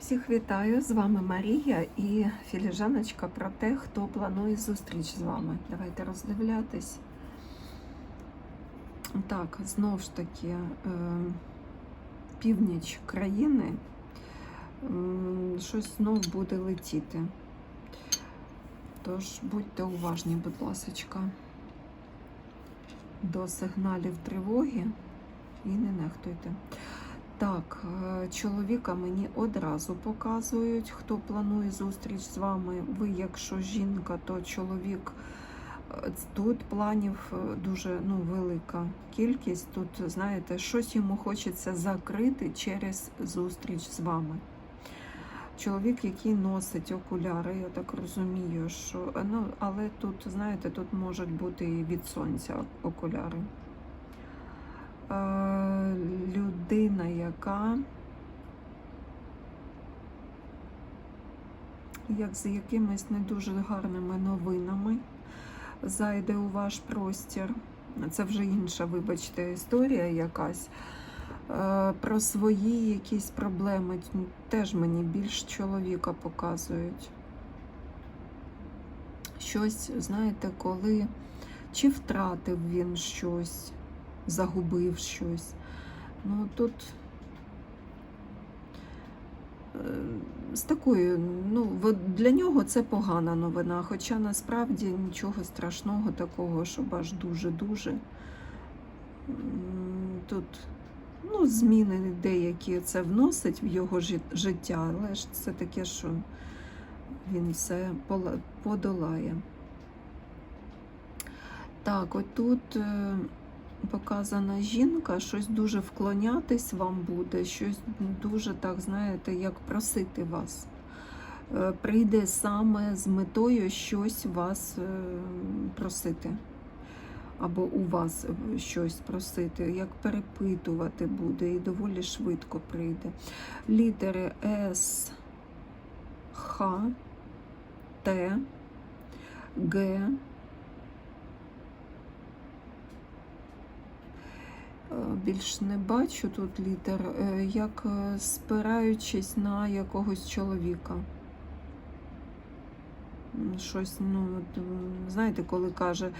Всіх вітаю! З вами Марія і філіжаночка про те, хто планує зустріч з вами. Давайте роздивлятись. Так, знов ж таки, е, північ країни щось знов буде летіти. Тож будьте уважні, будь ласочка, до сигналів тривоги і не нехтуйте. Так, е, чоловіка мені одразу показують, хто планує зустріч з вами. Ви, якщо жінка, то чоловік. Е, Тут планів е, дуже ну, велика кількість. Тут, знаєте, щось йому хочеться закрити через зустріч з вами. Чоловік, який носить окуляри, я так розумію, що ну, але тут, знаєте, тут можуть бути і від сонця окуляри. Е, людина, яка як з якимись не дуже гарними новинами зайде у ваш простір. Це вже інша, вибачте, історія якась. Е, Про свої якісь проблеми теж мені більш чоловіка показують. Щось, знаєте, коли чи втратив він щось, загубив щось. Ну тут е, з такою, ну, для нього це погана новина, хоча насправді нічого страшного такого, щоб аж дуже-дуже. Тут ну, зміни деякі це вносить в його життя, але ж це таке, що він все подолає. Так, отут е, показана жінка, щось дуже вклонятись вам буде, щось дуже так, знаєте, як просити вас. Е, Прийде саме з метою щось вас е, просити. Або у вас е, щось просити, як перепитувати буде, і доволі швидко прийде. Літери С, Х, Т, Г. Більш не бачу тут літер, е, як е, спираючись на якогось чоловіка. Щось, ну, знаєте, коли каже,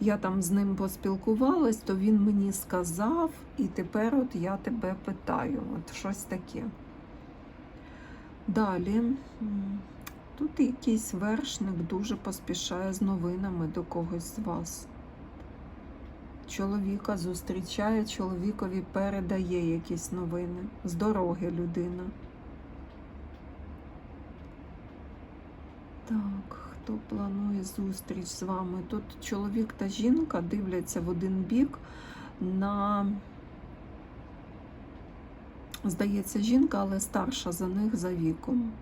я там з ним поспілкувалась, то він мені сказав, і тепер от я тебе питаю. От щось таке. Далі. Тут якийсь вершник дуже поспішає з новинами до когось з вас. Чоловіка зустрічає, чоловікові передає якісь новини. З дороги людина. Так, хто планує зустріч з вами? Тут чоловік та жінка дивляться в один бік на, здається, жінка, але старша за них за віком.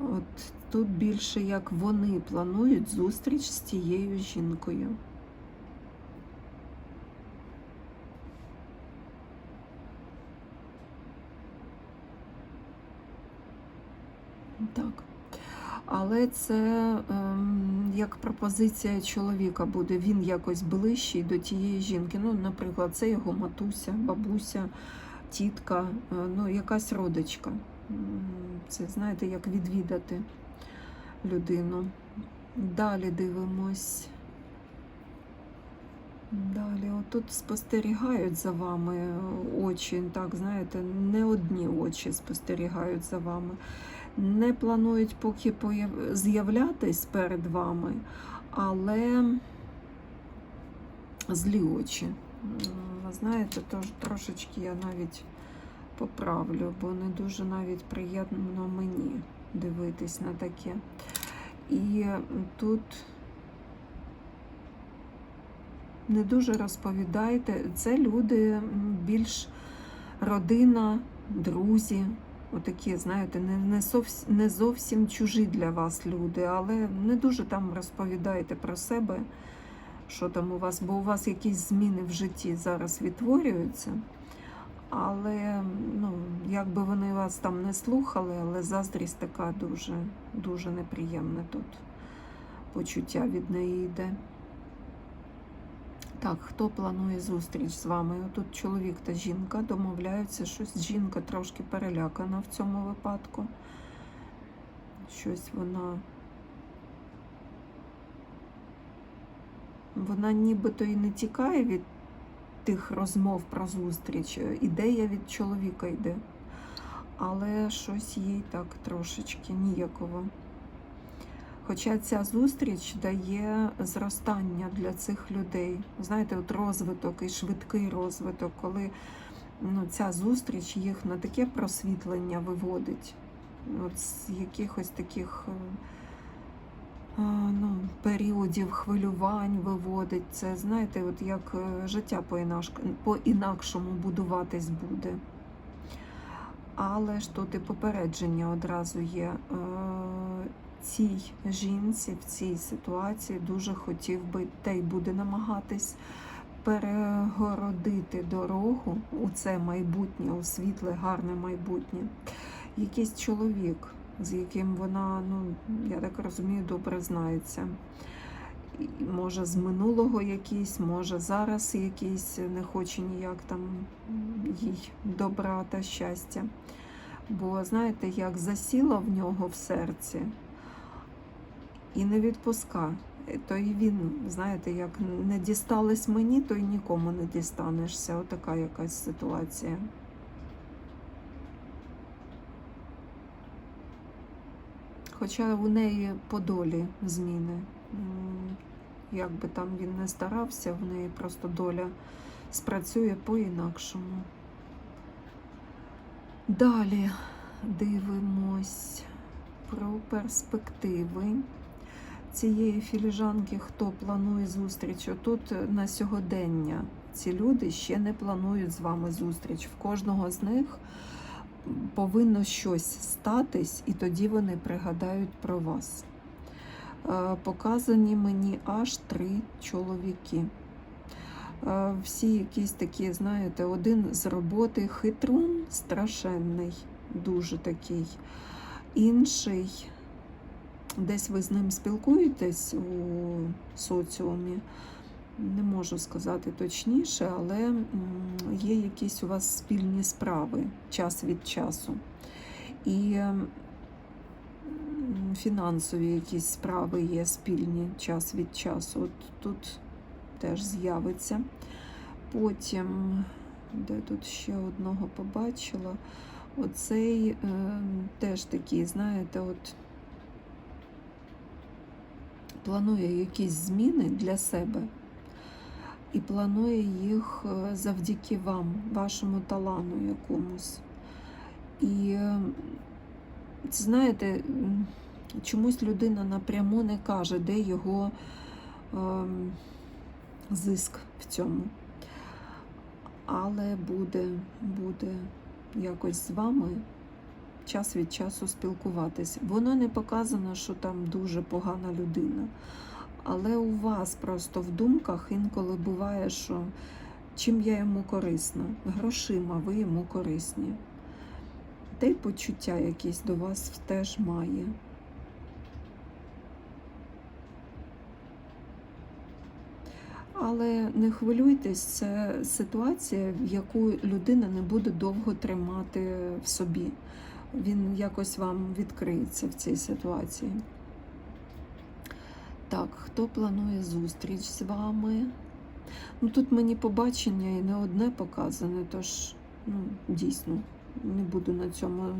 От тут більше як вони планують зустріч з тією жінкою. Так. Але це ем, як пропозиція чоловіка буде. Він якось ближчий до тієї жінки. Ну, наприклад, це його матуся, бабуся, тітка, е, ну, якась родичка. Це, знаєте, як відвідати людину. Далі дивимось. Далі, отут спостерігають за вами очі, так, знаєте, не одні очі спостерігають за вами. Не планують поки з'являтись перед вами, але злі очі. Ви Знаєте, тож трошечки я навіть поправлю, бо не дуже навіть приємно мені дивитись на таке. І тут не дуже розповідайте. Це люди більш родина, друзі. Отакі, знаєте, не, не, зовсім, не зовсім чужі для вас люди, але не дуже там розповідайте про себе, що там у вас, бо у вас якісь зміни в житті зараз відтворюються. Але ну, як би вони вас там не слухали, але заздрість така дуже, дуже неприємна тут. Почуття від неї йде. Так, хто планує зустріч з вами? Тут чоловік та жінка домовляються, щось жінка трошки перелякана в цьому випадку. Щось вона. Вона нібито і не тікає від тих розмов про зустріч. Ідея від чоловіка йде. Але щось їй так трошечки ніяково. Хоча ця зустріч дає зростання для цих людей. Знаєте, от розвиток і швидкий розвиток, коли ну, ця зустріч їх на таке просвітлення виводить. От з якихось таких е, ну, періодів хвилювань виводить. Це, знаєте, от як е, життя по-інакш- по-інакшому будуватись буде. Але ж тут і попередження одразу є. Цій жінці в цій ситуації дуже хотів би та й буде намагатись перегородити дорогу у це майбутнє, у світле, гарне майбутнє. Якийсь чоловік, з яким вона, ну я так розумію, добре знається. Може, з минулого якийсь, може зараз якийсь не хоче ніяк там їй добра та щастя. Бо знаєте, як засіла в нього в серці і не відпуска. То і він, знаєте, як не дісталось мені, то й нікому не дістанешся. Отака якась ситуація. Хоча у неї по долі зміни. Як би там він не старався, в неї просто доля спрацює по-інакшому. Далі дивимось про перспективи цієї філіжанки, хто планує зустріч. Отут на сьогодення ці люди ще не планують з вами зустріч. В кожного з них повинно щось статись, і тоді вони пригадають про вас. Е, Показані мені аж три чоловіки. Е, Всі якісь такі, знаєте, один з роботи хитрун страшенний, дуже такий. Інший, десь ви з ним спілкуєтесь у соціумі, не можу сказати точніше, але є якісь у вас спільні справи час від часу. І фінансові якісь справи є спільні час від часу. От тут теж з'явиться. Потім, де тут ще одного побачила, оцей е, теж такий, знаєте, от планує якісь зміни для себе і планує їх е, завдяки вам, вашому талану якомусь. І е, знаєте, чомусь людина напряму не каже, де його ем, зиск в цьому. Але буде, буде якось з вами час від часу спілкуватись. Воно не показано, що там дуже погана людина. Але у вас просто в думках інколи буває, що чим я йому корисна, грошима ви йому корисні. Та й почуття якісь до вас теж має. Але не хвилюйтесь, це ситуація, в яку людина не буде довго тримати в собі. Він якось вам відкриється в цій ситуації. Так, хто планує зустріч з вами? Ну тут мені побачення і не одне показане, тож ну, дійсно не буду на цьому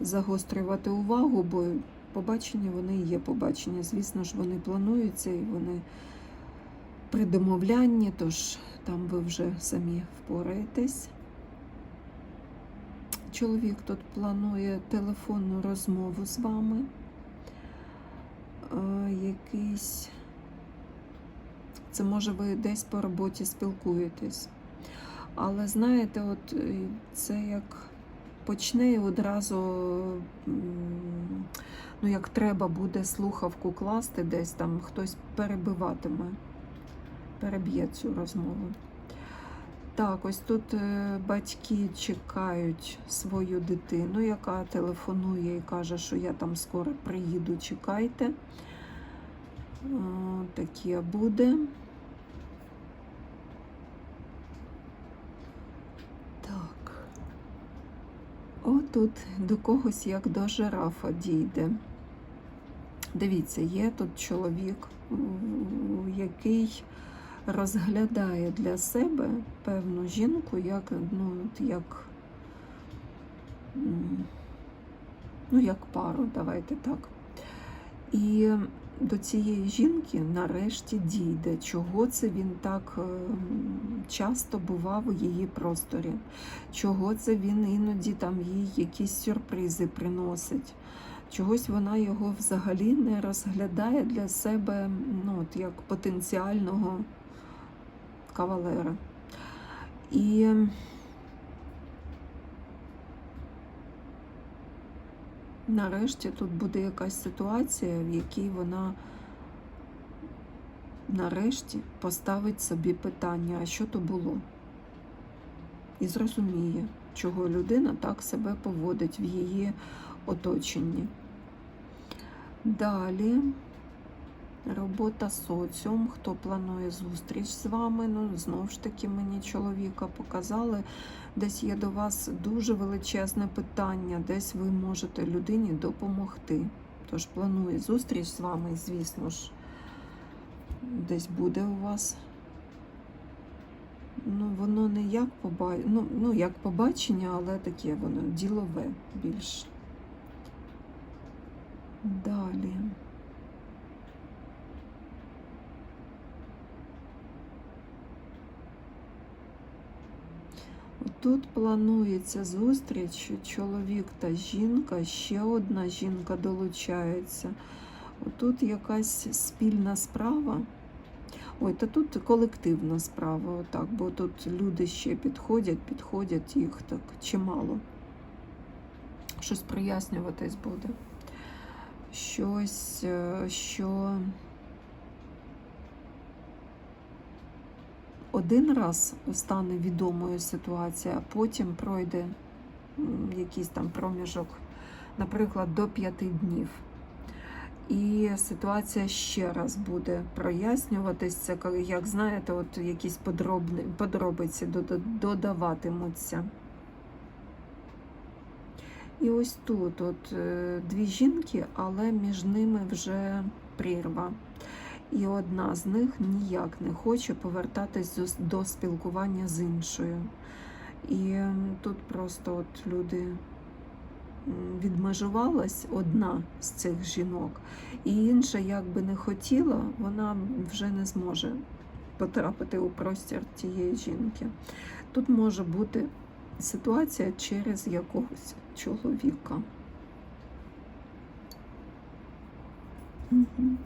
загострювати увагу, бо побачення вони і є побачення. Звісно ж, вони плануються і вони при домовлянні, тож там ви вже самі впораєтесь. Чоловік тут планує телефонну розмову з вами. Е, якийсь. Це може ви десь по роботі спілкуєтесь. Але знаєте, от е, це як почне одразу, ну як треба буде слухавку класти, десь там хтось перебиватиме, переб'є цю розмову. Так, ось тут е, батьки чекають свою дитину, яка телефонує і каже, що я там скоро приїду, чекайте. Е, Таке буде. Так. отут до когось як до жирафа дійде. Дивіться, є тут чоловік, який розглядає для себе певну жінку як, ну, як, ну, як пару, давайте так. І до цієї жінки нарешті дійде, чого це він так ем, часто бував у її просторі, чого це він іноді там їй якісь сюрпризи приносить. Чогось вона його взагалі не розглядає для себе ну, от як потенціального кавалера. І нарешті тут буде якась ситуація, в якій вона нарешті поставить собі питання, а що то було? І зрозуміє, чого людина так себе поводить в її оточенні. Далі робота соціум. Хто планує зустріч з вами? Ну, знову ж таки, мені чоловіка показали. Десь є до вас дуже величезне питання, десь ви можете людині допомогти. Тож планує зустріч з вами, звісно ж, десь буде у вас. Ну, воно не як поба... ну, ну, як побачення, але таке воно ділове більш. Далі. Тут планується зустріч чоловік та жінка, ще одна жінка долучається. Тут якась спільна справа. Ой, та тут колективна справа, отак, бо тут люди ще підходять, підходять, їх так чимало. Щось прояснюватись буде. Щось, е, що один раз стане відомою ситуація, а потім пройде якийсь там проміжок, наприклад, до п'яти днів. І ситуація ще раз буде прояснюватися, коли, як знаєте, от якісь подробни, подробиці додаватимуться. І ось тут от е, дві жінки, але між ними вже прірва. І одна з них ніяк не хоче повертатись до, спілкування з іншою. І тут просто от люди відмежувалась одна з цих жінок, і інша, як би не хотіла, вона вже не зможе потрапити у простір тієї жінки. Тут може бути ситуація через якогось чоловіка. Угу.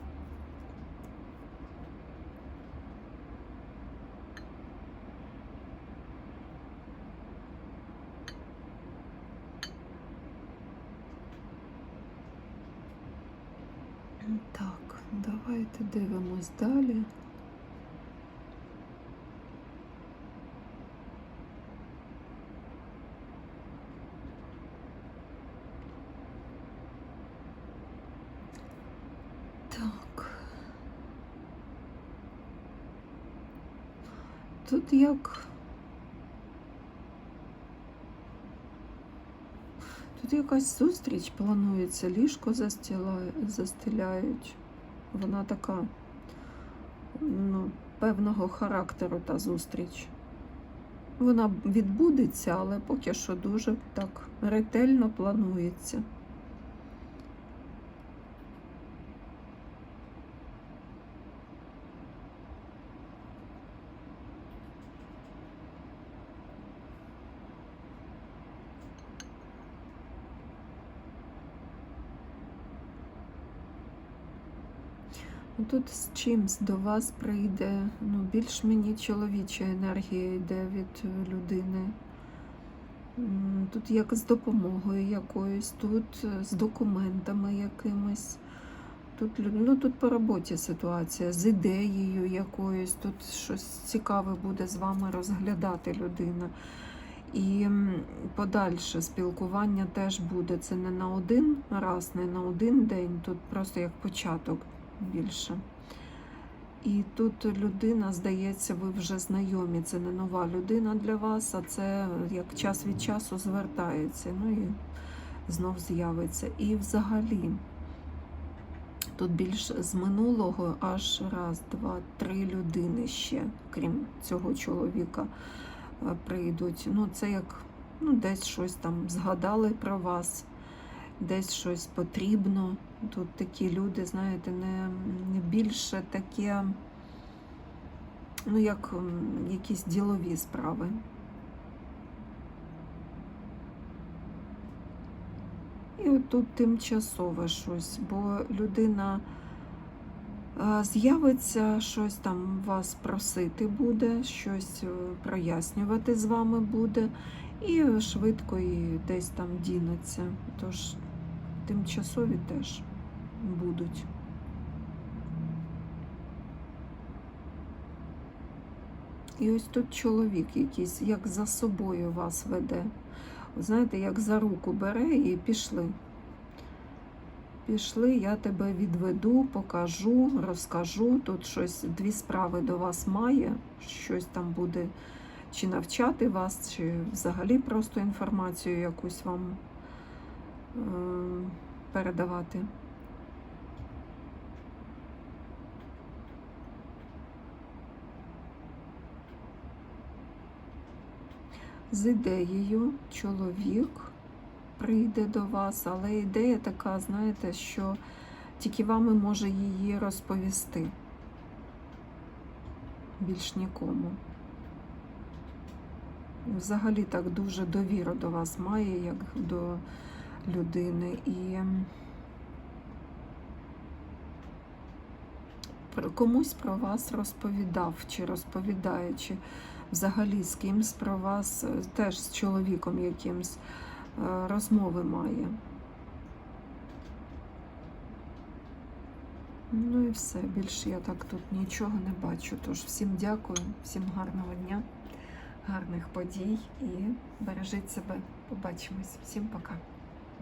Так, давайте дивимось далі. Так. Тут як. Тут якась зустріч планується, ліжко застілають, застеляють. Вона така ну, певного характеру та зустріч. Вона відбудеться, але поки що дуже так ретельно планується. Ну, Тут з чимсь до вас прийде, ну, більш мені чоловіча енергія йде від е, людини. Тут як з допомогою якоюсь, тут е, з документами якимись. Тут, ну, тут по роботі ситуація, з ідеєю якоюсь, тут щось цікаве буде з вами розглядати людина. І подальше спілкування теж буде. Це не на один раз, не на один день, тут просто як початок більше. І тут людина, здається, ви вже знайомі. Це не нова людина для вас, а це як час від часу звертається. Ну і знов з'явиться. І взагалі, тут більш з минулого аж раз, два, три людини ще, крім цього чоловіка, е, прийдуть. Ну, це як ну, десь щось там згадали про вас, десь щось потрібно. Тут такі люди, знаєте, не, не більше таке, ну, як якісь ділові справи. І от тут тимчасове щось, бо людина е, з'явиться, щось там вас просити буде, щось е, прояснювати з вами буде, і швидко і десь там дінеться. Тож тимчасові теж будуть. І ось тут чоловік якийсь, як за собою вас веде. Знаєте, як за руку бере і пішли. Пішли, я тебе відведу, покажу, розкажу. Тут щось, дві справи до вас має, щось там буде чи навчати вас, чи взагалі просто інформацію якусь вам передавати. З ідеєю чоловік прийде до вас, але ідея така, знаєте, що тільки вами може її розповісти. Більш нікому. Взагалі так дуже довіру до вас має, як до людини. І комусь про вас розповідав, чи розповідає, чи взагалі з кимсь про вас, е, теж з чоловіком якимсь е, розмови має. Ну і все. Більше я так тут нічого не бачу. Тож всім дякую, всім гарного дня, гарних подій і бережіть себе. Побачимось. Всім пока.